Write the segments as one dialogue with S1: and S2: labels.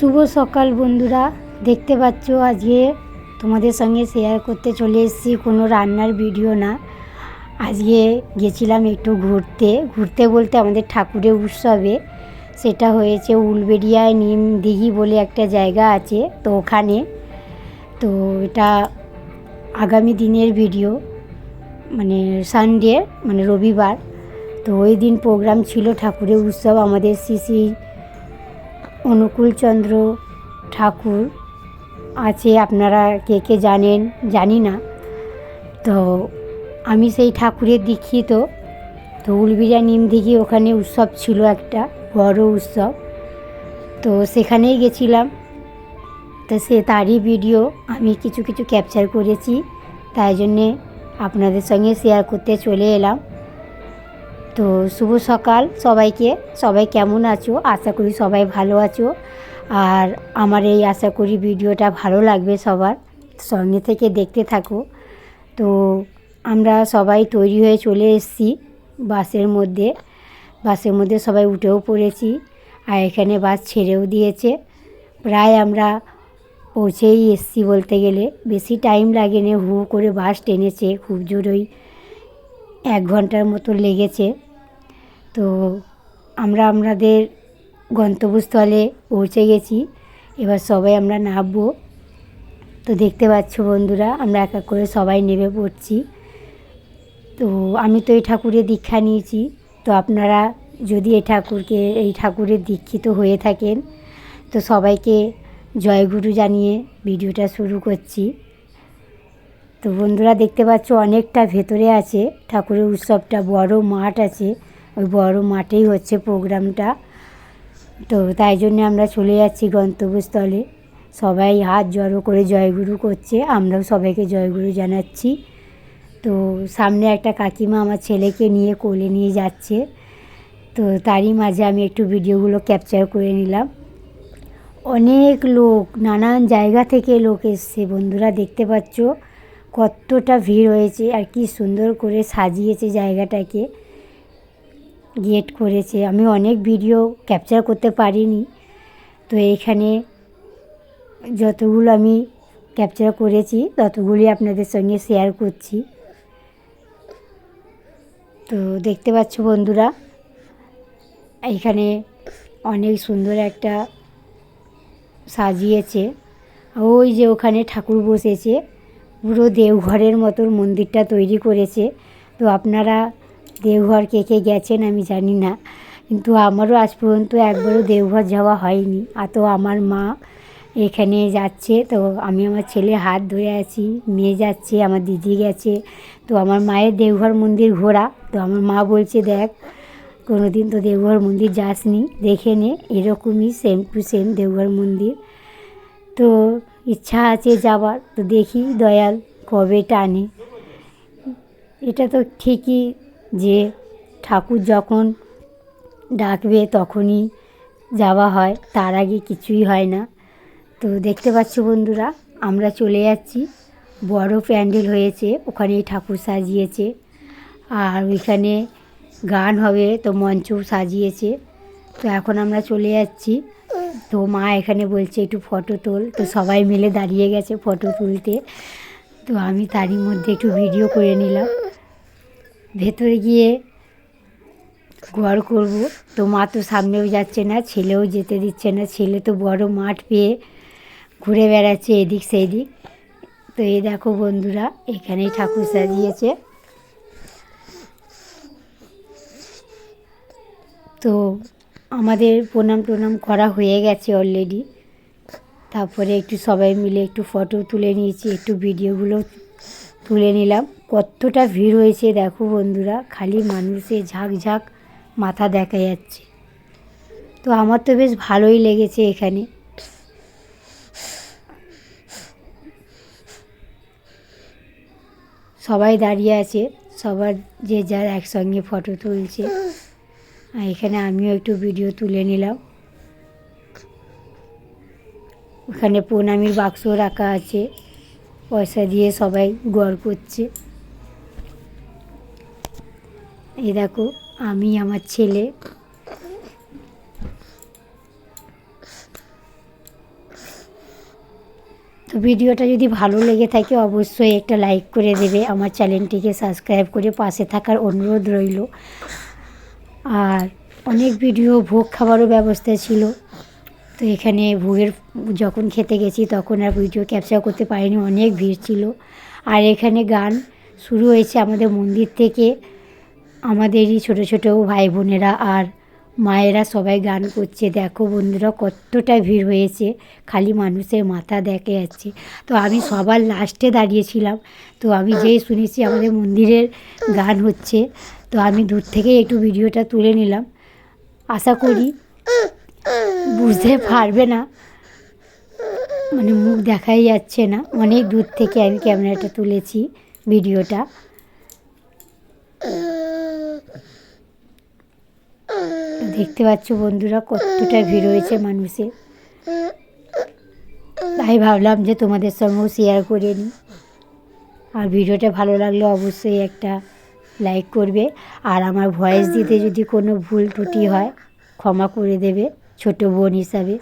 S1: শুভ সকাল বন্ধুরা। দেখতে পাচ্ছ আজকে তোমাদের সঙ্গে শেয়ার করতে চলে এসেছি, কোনো রান্নার ভিডিও না। আজকে গেছিলাম একটু ঘুরতে। ঘুরতে বলতে আমাদের ঠাকুরের উৎসবে, সেটা হয়েছে উলবেড়িয়ায় নিম দিঘি বলে একটা জায়গা আছে, তো ওখানে। তো এটা আগামী দিনের ভিডিও মানে সানডে মানে রবিবার। তো ওই দিন প্রোগ্রাম ছিল ঠাকুরের উৎসব, আমাদের শ্রী অনুকূলচন্দ্র ঠাকুর আছে, আপনারা কে কে জানেন? জানি না। তো আমি সেই ঠাকুরের দীক্ষিত তো উলবিরা নিমদিঘি ওখানে উৎসব ছিল একটা, বড় উৎসব। তো সেখানেই গেছিলাম। তো সে তারই ভিডিও আমি কিছু কিছু ক্যাপচার করেছি, তাই জন্যে আপনাদের সঙ্গে শেয়ার করতে চলে এলাম। তো শুভ সকাল সবাইকে। সবাই কেমন আছো? আশা করি সবাই ভালো আছো। আর আমার এই আশা করি ভিডিওটা ভালো লাগবে সবার। সঙ্গে থেকে দেখতে থাকো। তো আমরা সবাই তৈরি হয়ে চলে এসেছি বাসের মধ্যে। বাসের মধ্যে সবাই উঠেও পড়েছি আর এখানে বাস ছেড়েও দিয়েছে। প্রায় আমরা পৌঁছেই এসছি বলতে গেলে। বেশি টাইম লাগেনি হু হু করে বাস টেনেছে। খুব জোরই এক ঘণ্টার মতো লেগেছে। তো আমরা আমাদের গন্তব্যস্থলে পৌঁছে গেছি। এবার সবাই আমরা নামবো। তো দেখতে পাচ্ছ বন্ধুরা, আমরা এক এক করে সবাই নেমে পড়ছি। তো আমি তো এই ঠাকুরের দীক্ষা নিয়েছি। তো আপনারা যদি এই ঠাকুরকে, এই ঠাকুরের দীক্ষিত হয়ে থাকেন, তো সবাইকে জয়গুরু জানিয়ে ভিডিওটা শুরু করছি। তো বন্ধুরা দেখতে পাচ্ছ অনেকটা ভেতরে আছে। ঠাকুরের উৎসবটা বড় মাঠ আছে। ওই বড় মাঠেই হচ্ছে প্রোগ্রামটা। তো তাই জন্য আমরা চলে যাচ্ছি গন্তব্যস্থলে। সবাই হাত জড়ো করে জয়গুরু করছে। আমরাও সবাইকে জয়গুরু জানাচ্ছি। তো সামনে একটা কাকিমা আমার ছেলেকে নিয়ে কোলে নিয়ে যাচ্ছে। তো তারই মাঝে আমি একটু ভিডিওগুলো ক্যাপচার করে নিলাম। অনেক লোক, নানান জায়গা থেকে লোক এসছে। বন্ধুরা দেখতে পাচ্ছ কতটা ভিড় হয়েছে আর কি সুন্দর করে সাজিয়েছে জায়গাটাকে গেট করেছে। আমি অনেক ভিডিও ক্যাপচার করতে পারিনি। তো এইখানে যতগুলো আমি ক্যাপচার করেছি, ততগুলি আপনাদের সঙ্গে শেয়ার করছি। তো দেখতে পাচ্ছ বন্ধুরা এইখানে অনেক সুন্দর একটা সাজিয়েছে। ওই যে ওখানে ঠাকুর বসেছে। পুরো দেওঘরের মতন মন্দিরটা তৈরি করেছে। তো আপনারা দেওঘর কে কে গেছেন আমি জানি না। কিন্তু আমারও আজ পর্যন্ত একবারও দেওঘর যাওয়া হয়নি। আর তো আমার মা এখানে যাচ্ছে, তো আমি আমার ছেলে হাত ধরে আছি, মেয়ে যাচ্ছে, আমার দিদি গেছে। তো আমার মায়ের দেওঘর মন্দির ঘোরা। তো আমার মা বলছে, দেখ কোনো দিন তো দেওঘর মন্দির যাসনি। দেখে নে, এরকমই সেম টু সেম দেওঘর মন্দির। তো ইচ্ছা আছে যাবার, তো দেখি দয়াল কবে টানে। এটা তো ঠিকই যে ঠাকুর যখন ডাকবে তখনই যাওয়া হয়, তার আগে কিছুই হয় না। তো দেখতে পাচ্ছ বন্ধুরা, আমরা চলে যাচ্ছি। বড় প্যান্ডেল হয়েছে, ওখানে ঠাকুর সাজিয়েছে। আর ওইখানে গান হবে, তো মঞ্চও সাজিয়েছে। তো এখন আমরা চলে যাচ্ছি। তো মা এখানে বলছে, একটু ফটো তোল। তো সবাই মিলে দাঁড়িয়ে গেছে ফটো তুলতে। তো আমি তারই মধ্যে একটু ভিডিও করে নিলাম। ভেতরে গিয়ে ঘর করব। তো মা তো সামনেও যাচ্ছে না, ছেলেও যেতে দিচ্ছে না। ছেলে তো বড় মাঠ পেয়ে ঘুরে বেড়াচ্ছে এদিক সেদিক। তো এই দেখো বন্ধুরা, এখানেই ঠাকুর সাজিয়েছে। তো আমাদের প্রণাম টোনাম করা হয়ে গেছে অলরেডি তারপরে একটু সবাই মিলে একটু ফটো তুলে নিয়েছি, একটু ভিডিওগুলো তুলে নিলাম। কতটা ভিড় হয়েছে দেখো বন্ধুরা, খালি মানুষের ঝাঁক ঝাঁক মাথা দেখা যাচ্ছে। তো আমার তো বেশ ভালোই লেগেছে এখানে। সবাই দাঁড়িয়ে আছে, সবার যে যার একসঙ্গে ফটো তুলছে। আর এখানে আমিও একটু ভিডিও তুলে নিলাম। ওখানে প্রণামীর বাক্স রাখা আছে। পয়সা দিয়ে সবাই গড় করছে। এই দেখো, আমি, আমার ছেলে। তো ভিডিওটা যদি ভালো লেগে থাকে, অবশ্যই একটা লাইক করে দেবে। আমার চ্যানেলটিকে সাবস্ক্রাইব করে পাশে থাকার অনুরোধ রইল। আর অনেক ভিডিও, ভোগ খাবারও ব্যবস্থা ছিল। তো এখানে ভোগের যখন খেতে গেছি তখন আর ভিডিও ক্যাপচার করতে পারিনি, অনেক ভিড় ছিল। আর এখানে গান শুরু হয়েছে আমাদের মন্দির থেকে, আমাদেরই ছোট ছোট ভাই বোনেরা আর মায়েরা সবাই গান করছে। দেখো বন্ধুরা, কতটা ভিড় হয়েছে। খালি মানুষের মাথা দেখে যাচ্ছে। তো আমি সবার লাস্টে দাঁড়িয়েছিলাম। তো আমি যেই শুনেছি আমাদের মন্দিরের গান হচ্ছে, তো আমি দূর থেকে একটু ভিডিওটা তুলে নিলাম। আশা করি বুঝতে পারবে না। মানে মুখ দেখাই যাচ্ছে না। অনেক দূর থেকে আমি ক্যামেরাটা তুলেছি ভিডিওটা। দেখতে পাচ্ছ বন্ধুরা, কতটা ভিড় হয়েছে মানুষের। তাই ভাবলাম যে তোমাদের সঙ্গেও শেয়ার করে নিই। আর ভিডিওটা ভালো লাগলে অবশ্যই একটা লাইক করবে। আর আমার ভয়েস দিতে যদি কোনো ভুল ত্রুটি হয়, ক্ষমা করে দেবে, ছোট বোন হিসাবে।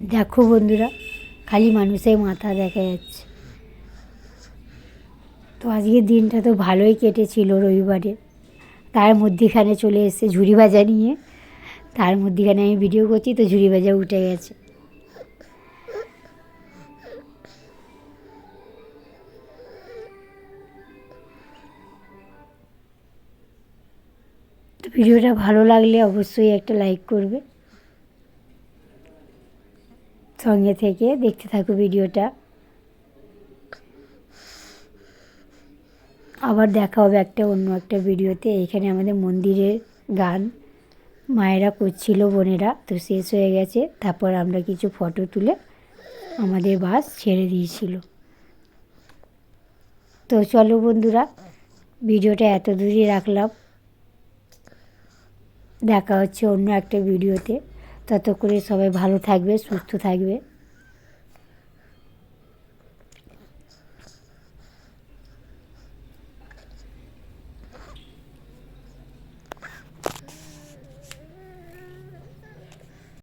S1: দেখো বন্ধুরা, খালি মানুষের মাথা দেখা যাচ্ছে। তো আজকের দিনটা তো ভালোই কেটেছিল রবিবারে। তার মধ্যেখানে চলে এসেছে ঝুড়ি ভাজা নিয়ে। তার মধ্যেখানে আমি ভিডিও করছি, তো ঝুড়ি ভাজা উঠে গেছে। ভিডিওটা ভালো লাগলে অবশ্যই একটা লাইক করবে। সঙ্গে থেকে দেখতে থাকো ভিডিওটা। আবার দেখা হবে একটা অন্য একটা ভিডিওতে। এখানে আমাদের মন্দিরের গান মায়েরা করছিল বোনেরা, তো শেষ হয়ে গেছে। তারপর আমরা কিছু ফটো তুলে আমাদের বাস ছেড়ে দিয়েছিল। তো চলো বন্ধুরা, ভিডিওটা এত দূরই রাখলাম। দেখা হচ্ছে অন্য একটা ভিডিওতে। তত করে সবাই ভালো থাকবে সুস্থ থাকবে।